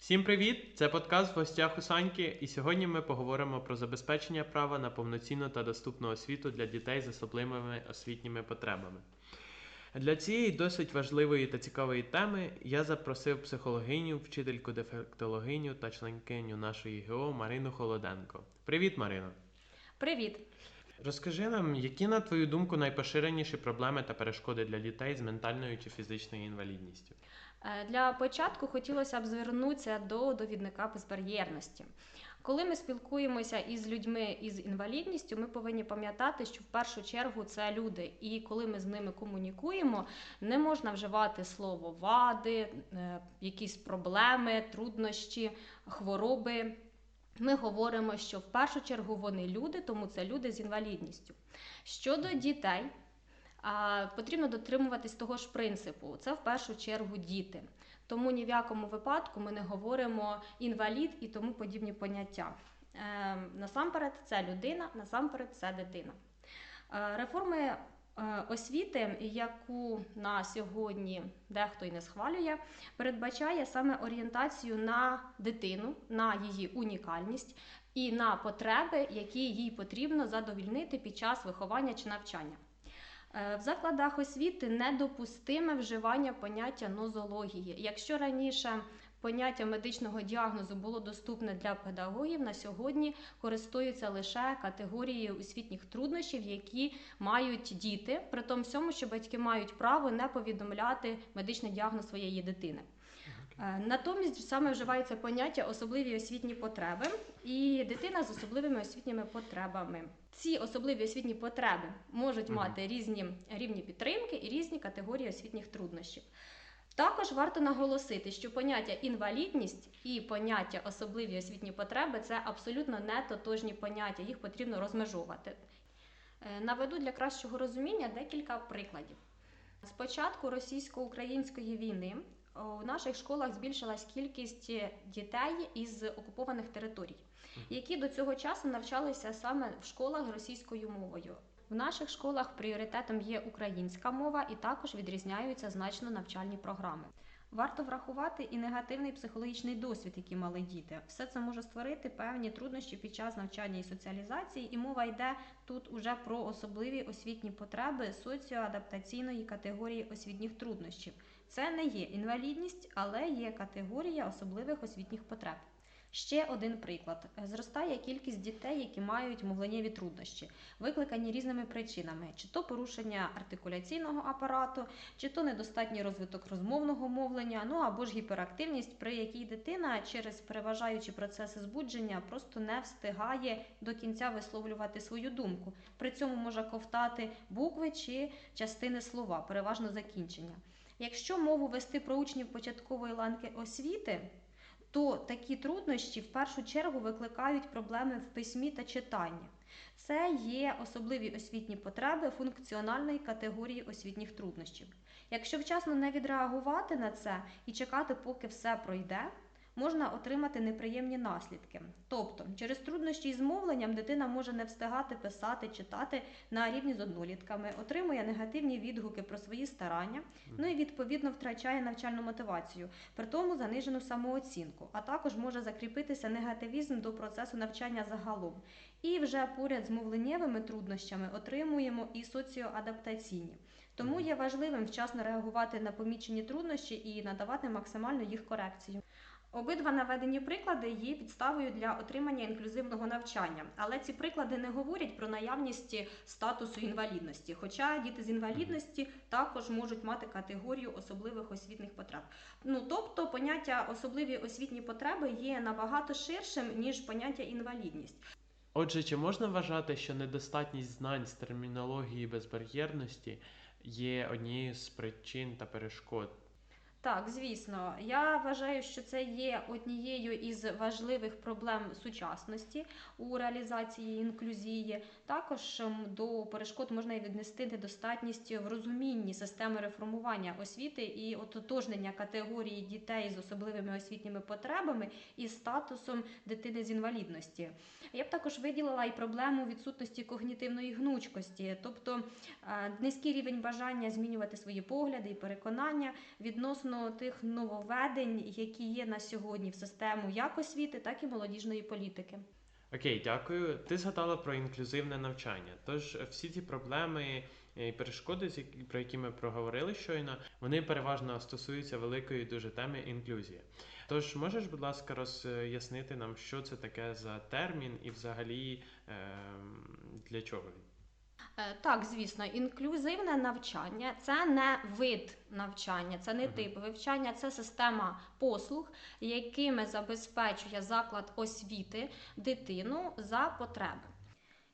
Всім привіт! Це подкаст в гостях у Саньки, і сьогодні ми поговоримо про забезпечення права на повноцінну та доступну освіту для дітей з особливими освітніми потребами. Для цієї досить важливої та цікавої теми я запросив психологиню, вчительку дефектологиню та членкиню нашої ГО Марину Холоденко. Привіт, Марино! Привіт! Розкажи нам, які, на твою думку, найпоширеніші проблеми та перешкоди для дітей з ментальною чи фізичною інвалідністю? Е, Для початку хотілося б звернутися до довідника безбар'єрності. Коли ми спілкуємося із людьми із інвалідністю, ми повинні пам'ятати, що в першу чергу це люди, і коли ми з ними комунікуємо, не можна вживати слово вади, е, якісь проблеми, труднощі, хвороби. Ми говоримо, що в першу чергу вони люди, тому це люди з інвалідністю. Щодо дітей, потрібно дотримуватись того ж принципу. Це в першу чергу діти. Тому ні в якому випадку ми не говоримо інвалід і тому подібні поняття. Е, насамперед, це людина, насамперед, це дитина. Е, реформи е, освіти, яку на сьогодні дехто й не схвалює, передбачає саме орієнтацію на дитину, на її унікальність і на потреби, які їй потрібно задовільнити під час виховання чи навчання. Е, В закладах освіти недопустиме вживання поняття нозології. Якщо раніше поняття медичного діагнозу було доступне для педагогів, на сьогодні користуються лише категорією освітніх труднощів, які мають діти, при тому що батьки мають право не повідомляти медичний діагноз своєї дитини. Е, Натомість саме вживається поняття особливі освітні потреби і дитина з особливими освітніми потребами. Ці особливі освітні потреби можуть мати різні рівні підтримки і різні категорії освітніх труднощів. Також варто наголосити, що поняття інвалідність і поняття особливі освітні потреби це абсолютно не тотожні поняття, їх потрібно розмежовувати. Е, Наведу для кращого розуміння декілька прикладів. З початку російсько-української війни у наших школах збільшилась кількість дітей із окупованих територій, які до цього часу навчалися саме в школах російською мовою. В наших школах пріоритетом є українська мова і також відрізняються значно навчальні програми. Варто врахувати і негативний психологічний досвід, який мали діти. Все це може створити певні труднощі під час навчання і соціалізації, і мова йде тут уже про особливі освітні потреби соціоадаптаційної категорії освітніх труднощів. Це не є інвалідність, але є категорія особливих освітніх потреб. Ще один приклад: зростає кількість дітей, які мають мовленнєві труднощі, викликані різними причинами: чи то порушення артикуляційного апарату, чи то недостатній розвиток розмовного мовлення, ну або ж гіперактивність, при якій дитина через переважаючі процеси збудження просто не встигає до кінця висловлювати свою думку. При цьому може ковтати букви чи частини слова, переважно закінчення. Якщо мову вести про учнів початкової ланки освіти, то такі труднощі в першу чергу викликають проблеми в письмі та читанні. Це є особливі освітні потреби функціональної категорії освітніх труднощів. Якщо вчасно не відреагувати на це і чекати, поки все пройде, можна отримати неприємні наслідки. Тобто, через труднощі із мовленням дитина може не встигати писати, читати на рівні з однолітками, отримує негативні відгуки про свої старання, ну і відповідно втрачає навчальну мотивацію, при тому занижену самооцінку, а також може закріпитися негативізм до процесу навчання загалом. І вже поряд з мовленнєвими труднощами отримуємо і соціоадаптаційні. Тому є важливим вчасно реагувати на помічені труднощі і надавати максимальну їх корекцію. Обидва наведені приклади є підставою для отримання інклюзивного навчання, але ці приклади не говорять про наявність статусу інвалідності. Хоча діти з інвалідності також можуть мати категорію особливих освітних потреб. Ну тобто поняття особливі освітні потреби є набагато ширшим ніж поняття інвалідність. Отже, чи можна вважати, що недостатність знань з термінології безбар'єрності є однією з причин та перешкод? Так, звісно, я вважаю, що це є однією із важливих проблем сучасності у реалізації інклюзії. Також ем, до перешкод можна і віднести недостатність в розумінні системи реформування освіти і ототожнення категорії дітей з особливими освітніми потребами і статусом дитини з інвалідності. Я б також виділила і проблему відсутності когнітивної гнучкості, тобто е, низький рівень бажання змінювати свої погляди і переконання відносно відносно тих нововведень, які є на сьогодні в систему як освіти, так і молодіжної політики. Окей, дякую. Ти згадала про інклюзивне навчання. Тож е, всі ці проблеми і перешкоди, про які ми проговорили щойно, вони переважно стосуються великої дуже теми інклюзії. Тож можеш, будь ласка, роз'яснити нам, що це таке за термін і взагалі ем, для чого він? Е, Так, звісно, інклюзивне навчання це не вид навчання, це не тип вивчання, це система послуг, якими забезпечує заклад освіти дитину за потреби.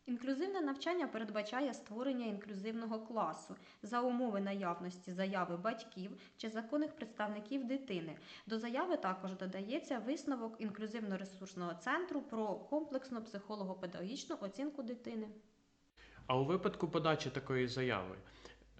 Інклюзивне навчання передбачає створення інклюзивного класу за умови наявності заяви батьків чи законних представників дитини. До заяви також додається висновок інклюзивно-ресурсного центру про комплексну психолого-педагогічну оцінку дитини. А у випадку подачі такої заяви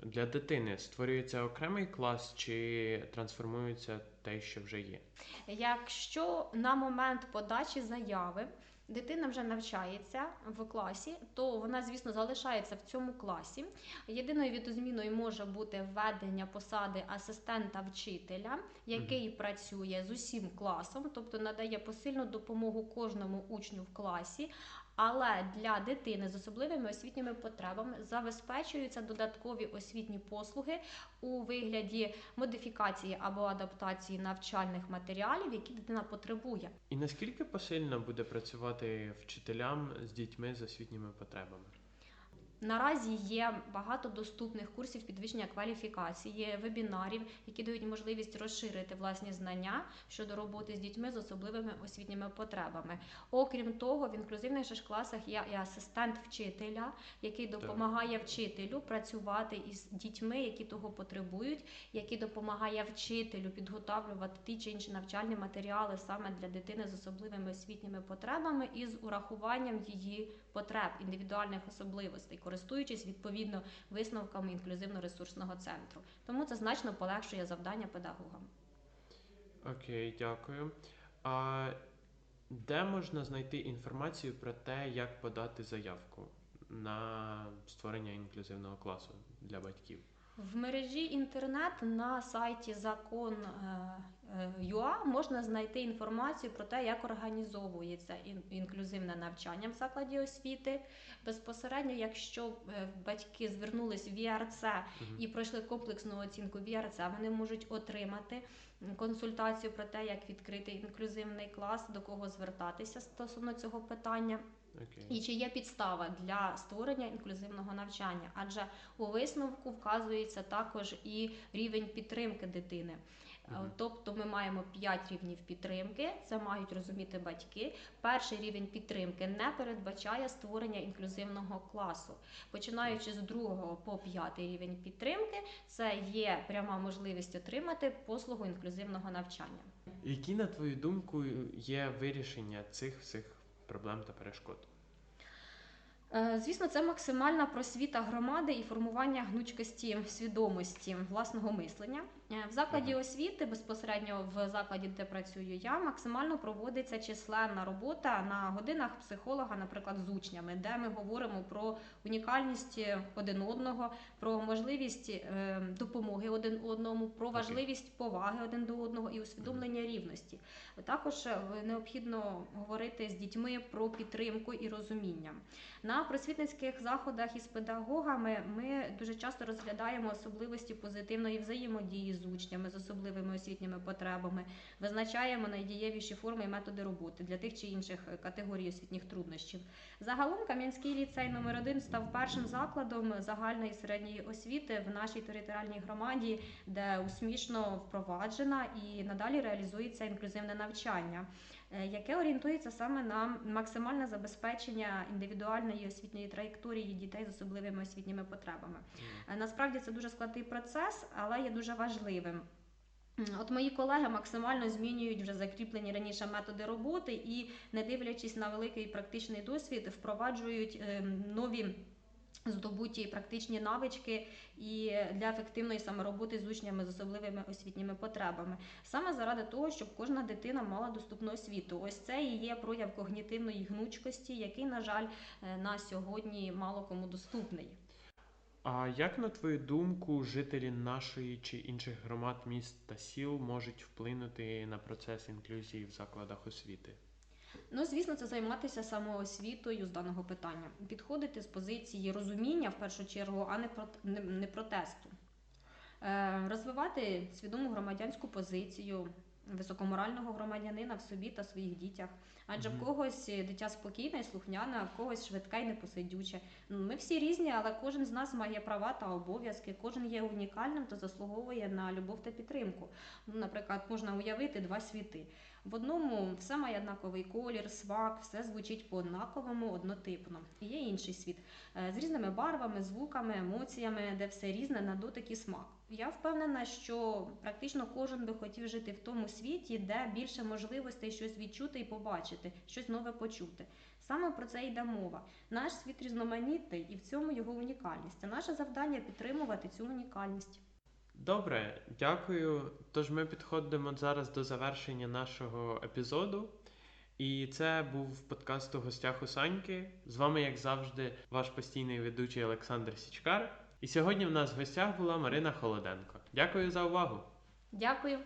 для дитини створюється окремий клас чи трансформується те, що вже є? Якщо на момент подачі заяви дитина вже навчається в класі, то вона, звісно, залишається в цьому класі. Єдиною відозміною може бути введення посади асистента вчителя, який працює з усім класом, тобто надає посильну допомогу кожному учню в класі. Але для дитини з особливими освітніми потребами забезпечуються додаткові освітні послуги у вигляді модифікації або адаптації навчальних матеріалів, які дитина потребує. І наскільки посильно буде працювати вчителям з дітьми з освітніми потребами? Наразі є багато доступних курсів підвищення кваліфікації, вебінарів, які дають можливість розширити власні знання щодо роботи з дітьми з особливими освітніми потребами. Окрім того, в інклюзивних же ж класах є і асистент вчителя, який допомагає вчителю працювати із дітьми, які того потребують, який допомагає вчителю підготовлювати ті чи інші навчальні матеріали саме для дитини з особливими освітніми потребами і з урахуванням її потреб, індивідуальних особливостей, користуючись відповідно висновками інклюзивно-ресурсного центру. Тому це значно полегшує завдання педагогам. Окей, дякую. А де можна знайти інформацію про те, як подати заявку на створення інклюзивного класу для батьків? В мережі інтернет на сайті закон е, ЮА можна знайти інформацію про те, як організовується інклюзивне навчання в закладі освіти. Безпосередньо, якщо е, батьки звернулись в ВІРЦ і пройшли комплексну оцінку ВІРЦ, вони можуть отримати консультацію про те, як відкрити інклюзивний клас, до кого звертатися стосовно цього питання. Окей. І чи є підстава для створення інклюзивного навчання? Адже у висновку вказується також і рівень підтримки дитини. Е. Тобто ми маємо 5 рівнів підтримки, це мають розуміти батьки. Перший рівень підтримки не передбачає створення інклюзивного класу. Починаючи з другого по п'ятий рівень підтримки, це є пряма можливість отримати послугу інклюзивного навчання. Які, на твою думку, є вирішення цих всіх проблем та перешкод? Е, Звісно, це максимальна просвіта громади і формування гнучкості свідомості власного мислення. Е, В закладі Мгм. освіти, безпосередньо в закладі, де працюю я, максимально проводиться численна робота на годинах психолога, наприклад, з учнями, де ми говоримо про унікальність один одного, про можливість е, допомоги один одному, про важливість поваги один до одного і усвідомлення рівності. Також е, необхідно говорити з дітьми про підтримку і розуміння. На просвітницьких заходах із педагогами ми дуже часто розглядаємо особливості позитивної взаємодії з учнями з особливими освітніми потребами, визначаємо найдієвіші форми і методи роботи для тих чи інших е, категорій освітніх труднощів. Загалом Кам'янський ліцей номер 1 став першим закладом загальної середньої освіти в нашій територіальній громаді, де успішно впроваджена і надалі реалізується інклюзивне навчання, яке орієнтується саме на максимальне забезпечення індивідуальної освітньої траєкторії дітей з особливими освітніми потребами. Е, Насправді це дуже складний процес, але є дуже важливим. От мої колеги максимально змінюють вже закріплені раніше методи роботи і, не дивлячись на великий практичний досвід, впроваджують ем, нові здобуті практичні навички і для ефективної самороботи з учнями з особливими освітніми потребами. Саме заради того, щоб кожна дитина мала доступну освіту. Ось це і є прояв когнітивної гнучкості, який, на жаль, е, на сьогодні мало кому доступний. А як на твою думку, жителі нашої чи інших громад, міст та сіл можуть вплинути на процес інклюзії в закладах освіти? Ну, звісно, це займатися самоосвітою з даного питання, підходити з позиції розуміння в першу чергу, а не прот- не, протесту. Е, розвивати свідому громадянську позицію високоморального громадянина в собі та своїх дітях. Адже Мгм. в когось дитя спокійне і слухняне, а в когось швидка і непосидюче. Ну, Ми всі різні, але кожен з нас має права та обов'язки, кожен є унікальним та заслуговує на любов та підтримку. Ну, наприклад, можна уявити два світи. В одному все має однаковий колір, смак, все звучить по-однаковому, однотипно. Є інший світ е, з різними барвами, звуками, емоціями, де все різне на дотик і смак. Я впевнена, що практично кожен би хотів жити в тому світі, де більше можливостей щось відчути і побачити, щось нове почути. Саме про це йде мова. Наш світ різноманітний і в цьому його унікальність. Це наше завдання підтримувати цю унікальність. Добре, дякую. Тож ми підходимо зараз до завершення нашого епізоду. І це був подкаст у гостях у Саньки. З вами, як завжди, ваш постійний ведучий Олександр Січкар. І сьогодні в нас в гостях була Марина Холоденко. Дякую за увагу! Дякую.